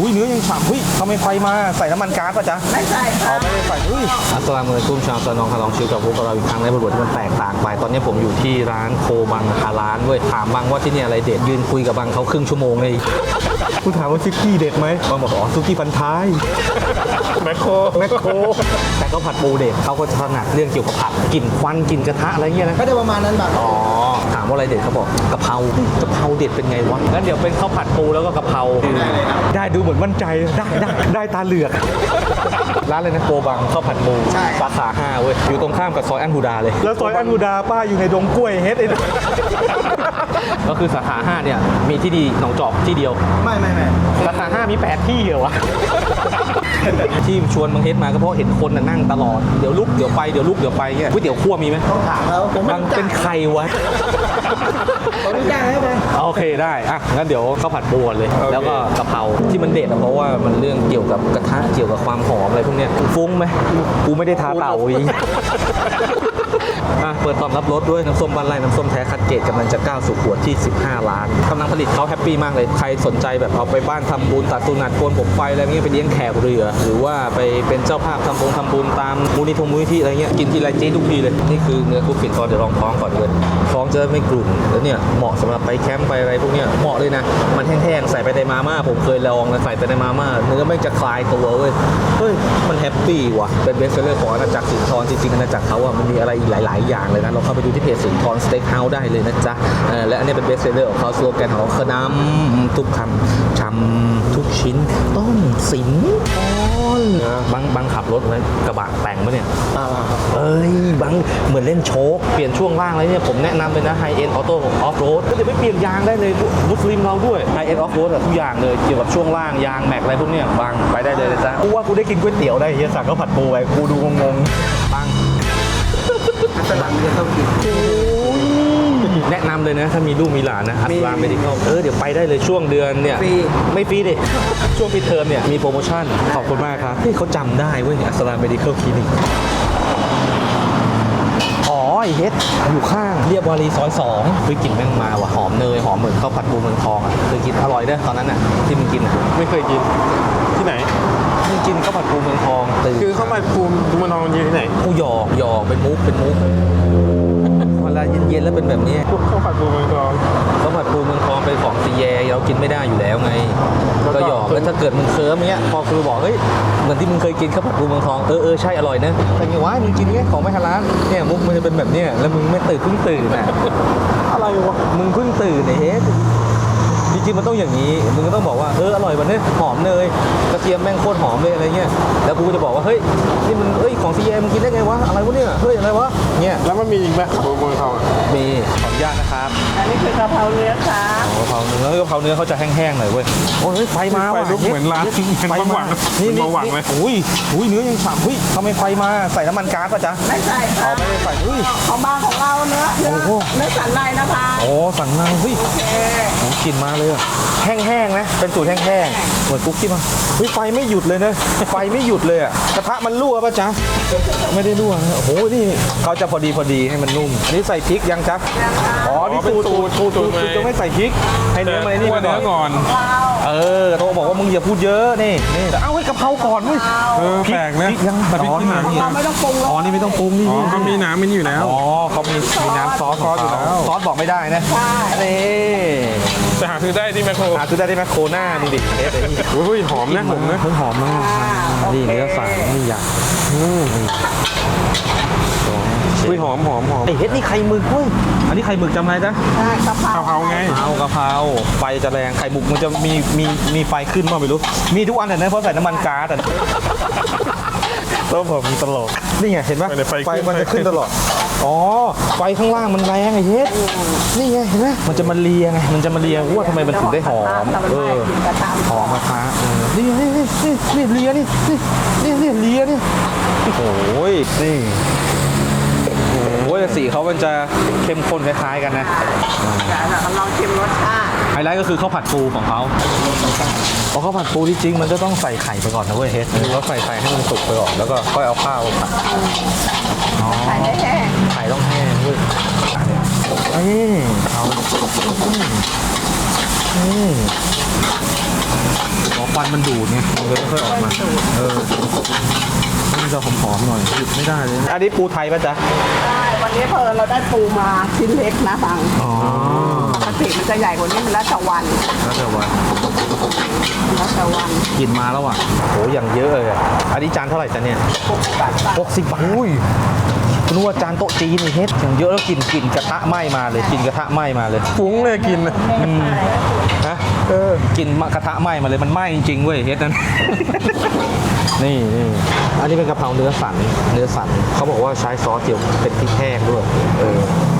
อุ้ยเนื้อยังฉ่ำเฮ้ยทำไมไฟมาใส่น้ำมันก๊าซป่ะจ๊ะไม่ใช่อ๋อค่ะไม่ได้ใส่เฮ้ยอัสสลามุอะลัยกุมชาวตะนองฮาลองชิวกับพวกเราอีกครั้งในบทบทที่มันแตกต่างไป ตอนนี้ผมอยู่ที่ร้านโคบังฮาลานเว้ยถามบังว่าที่นี่อะไรเด็ดยืนคุยกับบังเขาครึ่งชั่วโมงเลย กูถามว่าซุกี้เด็ดไหมบังบอกอ๋อซุกี้พันท้ายแมคโครแมคโครแต่ก็ผัดปูเด็ดเขาก็ถนัดเรื่องเกี่ยวกับผัดกลิ่นควันกลิ่นกระทะอะไรเงี้ยนะก็จะประมาณนั้นแบบอ๋อถามว่าอะไรเด็ดเขาบอกกะเพรากะเพราเด็ดเป็นไงวะงั้นเดี๋ยวเป็นข้าวผัดปูแล้วก็กะเพราได้ดูเหมือนมั่นใจได้ได้ได้ตาเหลือกร้านเลยนะโกบังข้าวผัดปูสาขาห้าเว้ยอยู่ตรงข้ามกับซอยอันฮูดาเลย แล้วซอยอันฮูดาป้าอยู่ในดงกล้วยเฮ็ดเอง ก็คือสาขาห้าเนี่ยมีที่ดีหนองจอกที่เดียว ไม่ไม่ไม่สาขาห้ามีแปดที่เหรอวะ ที่ชวนบางเฮ็ดมาก็เพราะเห็นคนน่ะนั่งตลอด เดี๋ยวลุกเดี๋ยวไปเดี๋ยวลุกเดี๋ยวไปเงี้ยก๋วยเตี๋ยวคั่วมีไหมต้องถามเขาผมไม่บางรู้จัเป็นกใครวะ ผมไม่รู้จักให้ไป โอเคได้ อะ งั้นเดี๋ยวข้าวผัดปูก่อนเลยแล้วก็กะเพราที่มันเด็ดอะเพราะว่ามันเรื่องเกี่ยวกับกระทะเกี่ยวกับความหอมอะไรพวกเนี้ยฟุ้งไหมกูไม่ได้ทาเต่าอีก อะเปิดตอนรับรถด้วยน้ำส้มบ้านไร่น้ำส้มแท้คัดเกรดกำลังจะก้าวสู่ขวดที่ 15 ล้านกำลังผลิตเขาแฮปปี้มากเลยใครสนใจแบบเอาไปบ้านทำบุญตัดสุนัตโกนผมไฟอะไรเงี้ยไปเลี้ยงแขกเรือ หรือว่าไปเป็นเจ้าภาพทำบงทำบุญตามมูลนิธิมูลนิธิอะไรเงี้ยกินทีไรเจ๊ทุกทีเลยนี่คือเนื้อคุกฝิ่นทอดเดี๋ยวลองท้องก่อนเลยท้องจะไม่กลุ่นแล้วเนี่ยเหมาะสำหรับไปแคมป์ไปอะไรพวกเนี้ยเหมาะเลยนะมันแห้งๆใส่ไปในมาม่าผมเคยลองนะใส่ไปในมาม่าเนื้อไม่จะคลายตัวเว้ยเฮ้ยมันแฮปปี้ว่ะเป็นเบสเซอร์ของอาณาจักรสินทรจริงๆอาณาจักรเขาอะมันมีอะไรอีกหลายๆอย่างเลยนะเราเข้าไปดูที่เพจสินทรสเต็กเฮาส์ได้เลยนะจ๊ะเออและอันนี้เป็นเบสเซอร์ของเขาสโลแกนของเขาคือน้ำทุกคำชำทุกชิ้นต้องสินทรบางบางขับรถไว้กระบะแต่งปะเนี่ยอ่าเอ้ยบางเหมือนเล่นโชคเปลี่ยนช่วงล่างอะไรเนี่ยผมแนะนำเลยนะไฮเอ็นออโต้ออฟโรดก็จะไปเปลี่ยนยางได้เลยมุสลิมเราด้วยไฮเอ็นออฟโรดทุกอย่างเลยเกี่ยวกับช่วงล่างยางแม็กอะไรพวกเนี้ยบางไปได้เลยนะจ๊ะกูว่ากูได้กินก๋วยเตี๋ยวได้เฮียสั่งข้าวผัดปูไปกูดูงงๆบาง อัสลัมจะต้องกินแนะนำเลยนะ ถ้ามีลูกมีหลานนะอัตราเมดิคอลเออเดี๋ยวไปได้เลยช่วงเดือนเนี่ย ฟรี ไม่ฟรีดิ ช่วงปิดเทอมเนี่ย มีโปรโมชั่น ขอบคุณมากครับที่เขาจำได้เว้ยอัสลามเมดิคอลคลินิก อ๋อไอเฮ็ดอยู่ข้างเรียบวารีซอยสองคือกลิ่นแม่งมาว่ะหอมเนย หอมเหมือนข้าวผัดปูเมืองทองอะเคยกินอร่อยเด้อตอนนั้นอะที่มึงกินอะไม่เคยกินที่ไหน มึงกินข้าวผัดปูเมืองทองตื่นคือเข้ามาภูมิภูมินองมันยืนที่ไหนกูหยอกหยอกเป็นมุกเป็นมุกเวลาเย็นๆแล้วเป็นแบบนี้ข้าวผัดภูมินองข้าวผัดปูเมืองทองเป็นของซีแยเรากินไม่ได้อยู่แล้วไงแล้วก็ก็หยอกแล้วถ้าเกิดมึงเคิร์มเนี้ยพอครูบอกเฮ้ยเหมือนที่มึงเคยกินข้าวผัดปูเมืองทองเออเออใช่อร่อยนะแต่ไงวะมึงกินเนี้ยของไม่ฮาลาลเนี่ยมุกมันจะเป็นแบบเนี้ยแล้วมึงไม่ตื่นเพิ่งตื่นน่ะอะไรวะมึงเพิ่งตื่นไอ้เฮ็ด จริงๆมันต้องอย่างนี้มึงก็ต้องบอกว่าเอออร่อยวันนี้หอมเนยกระเทียมแม่งโคตรหอมเลยอะไรเงี้ยแล้วกูจะบอกว่าเฮ้ยนี่มันเอ้ยของ ยมึงกินได้ไงวะ อะไรวะเนี่ย เฮ้ย อะไรวะ เนี่ย แล้วมันมีอีกไหมภูมินองอะมีขออนุญาตนะครับอันนี้คือกะเพราเนื้อค่ะกะเพราเนื้อกะเพราเนื้อเขาจะแห้งๆหน่อยเว้ย โอ้ยไฟมาไฟว่ะลุกเหมือนร้านฮ็ดเหมือนไฟบางหวัมางนี่เหมือนนี่บางหวังไหมอุ้ยอุ้ยเนื้อยังฉ่ำเฮ้ยทำไมไฟมา ใส่น้ำมันก๊าซป่ะจ๊ะ ไม่ใช่อ๋อค่ะไม่ได้ใส่เฮ้ย ของบ้านของเราเนื้อเนื้อโอ้โห เนื้อสันในนะคะโอ้สั่งนางเฮ้ยโอเคโอ้กลิ่นมาเลยอะแห้งๆนะ เป็นสูตรแห้งๆ เหมือนกุ๊กที่มาเฮ้ยไฟไม่หยุดเลยนะ ไฟไม่หยุดเลยอะกระทะมันรั่วป่ะจ๊ะไม่ได้รั่วนะโอ้โหนี่เขาจะพอดีพอดีให้มันนุ่ม อันนี้ใส่พริกยังจ๊ะอ๋อนี่สูตรสูตรสูตรสูตรจะไม่ใส่พริก ให้เนื้อมันไอ้นี่คั่วมาเนื้อก่อน เออโตบอกว่ามึงอย่าพูดเยอะนี่นี่แต่เอ้าให้กะเพราก่อนเว้ยเออพริกแปลกนะพริกยังแต่พริกอ๋อที่ไหนนี่เราไม่ต้องปรุงอ๋อนี่ไม่ต้องปรุงนี่อ๋อนี่ก็มีน้ำมันอยู่แล้วอ๋อเขามีมีน้ำซอสซอสอยู่แล้วซอสบอกไม่ได้นะนี่ จะหาซื้อได้ที่แมคโครหาซื้อได้ที่แมคโครหน้านี่ดิเทสไอ้นี่โอ้ยหอมนะหอมนะเพิ่งหอมมากนี่เนื้อสันนี่อยากอุ้ยหอมหอมหอมไอ้เฮ็ดนี่ไข่หมึกเว้ยอันนี้ไข่หมึกจำไรจ๊ะใช่กะเพรากะเพราไงเอากะเพราไฟจะแรงไข่หมึกมันจะมีมีมีไฟขึ้นมาไม่รู้ มีทุกอันแต่นะเพราะใส่น้ำมันก๊าซแต่ต้องผมตลกนี่ไงเห็นปะไฟขึ้นมันจะขึ้นตลอด อ๋อ ไฟข้างล่างมันแรงไอ้เฮ็ดนี่ไงเห็นไหมมันจะมาเลียไง มันจะมาเลียว่าทำไมมันถึงได้หอม เออ หอมมะพร้าวเออนี่นี่นี่นี่เลียนี่ นี่นี่เลียนี่ โอ้ย นี่โอ้ยสีเขามันจะเข้มข้นคล้ายๆกันนะแต่เราลองชิมรสชาติ ไฮไลท์ก็คือข้าวผัดปูของเขาเพราะข้าวผัดปูที่จริงมันก็ต้องใส่ไข่ไปก่อนนะเว้ยเฮ็ดแล้วใส่ไข่ให้มันสุกไปก่อนแล้วก็ค่อยเอาข้าวผัดอ๋อไข่ให้แห้งไข่ต้องแห้งเว้ยนี่เอาอืมอ๋อควันมันดูดไงมันเลยไม่ค่อยออกมา เออมันจะหอมๆหน่อยหยุดไม่ได้เลยอันนี้ปูไทยป่ะจ๊ะ ได้ วันนี้เพอเราได้ปูมาชิ้นเล็กนะฟัง อ๋อ ปกติมันจะใหญ่กว่านี้มันแล้วแต่วันแล้วแต่ว่าแล้วแต่วันกินมาแล้วอะโหอย่างเยอะเลยอะอันนี้จานเท่าไหร่จ๊ะเนี่ยหกสิบบาทจ้ะหกสิบบาทอุ้ยคุณว่าจานโต๊ะจีนนี่เฮ็ดอย่างเยอะแล้วกลิ่นกลิ่นกระทะไหม้มาเลยกลิ่นกระทะไหม้มาเลยฟุ้งเลยกินนะอืมฮะเออกลิ่นมะกระทะไหม้มาเลยมันไหม้จริงๆเว้ยเฮ็ดนั้น นี่นี่อันนี้เป็นกะเพราเนื้อสันเนื้อสันเขาบอกว่าใช้ซอสเจียวเป็นพริกแห้งด้วยเออน้ำ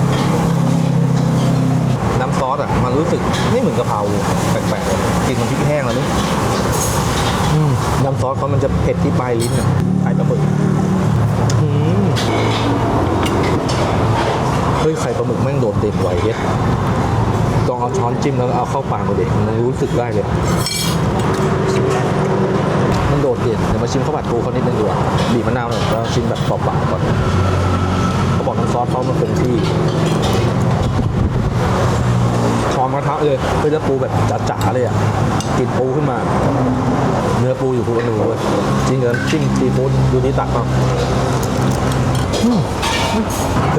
ซอสอะมันรู้สึกไม่เหมือนกะเพราแปลกๆกินมันพริกแห้งแล้วนี่น้ำซอสเขามันจะเผ็ดที่ปลายลิ้นอะไข่ปลาหมึกเฮ้ยไข่ปลาหมึกแม่งโดดเด่นไหวเฮ็ดต้องเอาช้อนจิ้มแล้วเอาเข้าปากมาเด็กมันรู้สึกได้เลยมันโดดเด่นเดี๋ยวมาชิมข้าวผัดปูเขานิดนึงดีกว่าบีบมะนาวหน่อยแล้วชิมแบบเปล่าๆก่อนเขาบอกน้ำซอสเขามันคงที่ เลยเนื้อจะปูแบบจ๋าๆเลยอะกินปูขึ้นมา เนื้อปูอยู่ทุกอนูเลยจริงเหรอจิ้มซีฟู้ดดูนี่ตักมา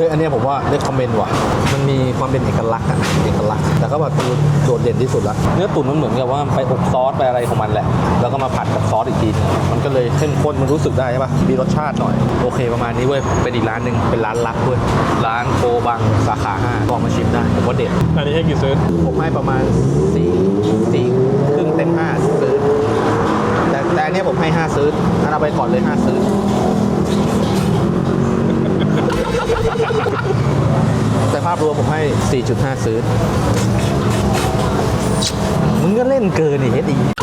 ฮ้ยอันเนี้ยผมว่าได้คอมเมนต์ว่ะ มันมีความเป็นเอกลักษณ์อะเอกลักษณ์แต่ก็แบบคือโดดเด่นที่สุดละเนื้อตุ๋นมันเหมือนกับว่าไปอบซอสไปอะไรของมันแหละ แล้วก็มาผัดกับซอสอีกทีนึงมันก็เลยเข้มข้นมันรู้สึกได้ใช่ปะมีรสชาติหน่อย โอเคประมาณนี้เว้ยเป็นอีกร้านหนึ่งเป็นร้านลับเว้ยร้านโคบังสาขาห้าลองมาชิมได้ผมว่าเด็ดอันนี้ให้กี่ซื้อผมให้ประมาณสี่สี่ครึ่งเต็มห้าซื้อแต่แต่อันเนี้ยผมให้ห้าซื้ออันเอาไปก่อนเลยห้าซื้อแต่ภาพรวมผมให้ 4.5 ซื้อ มึงก็เล่นเกินนี่เฮ็ดอี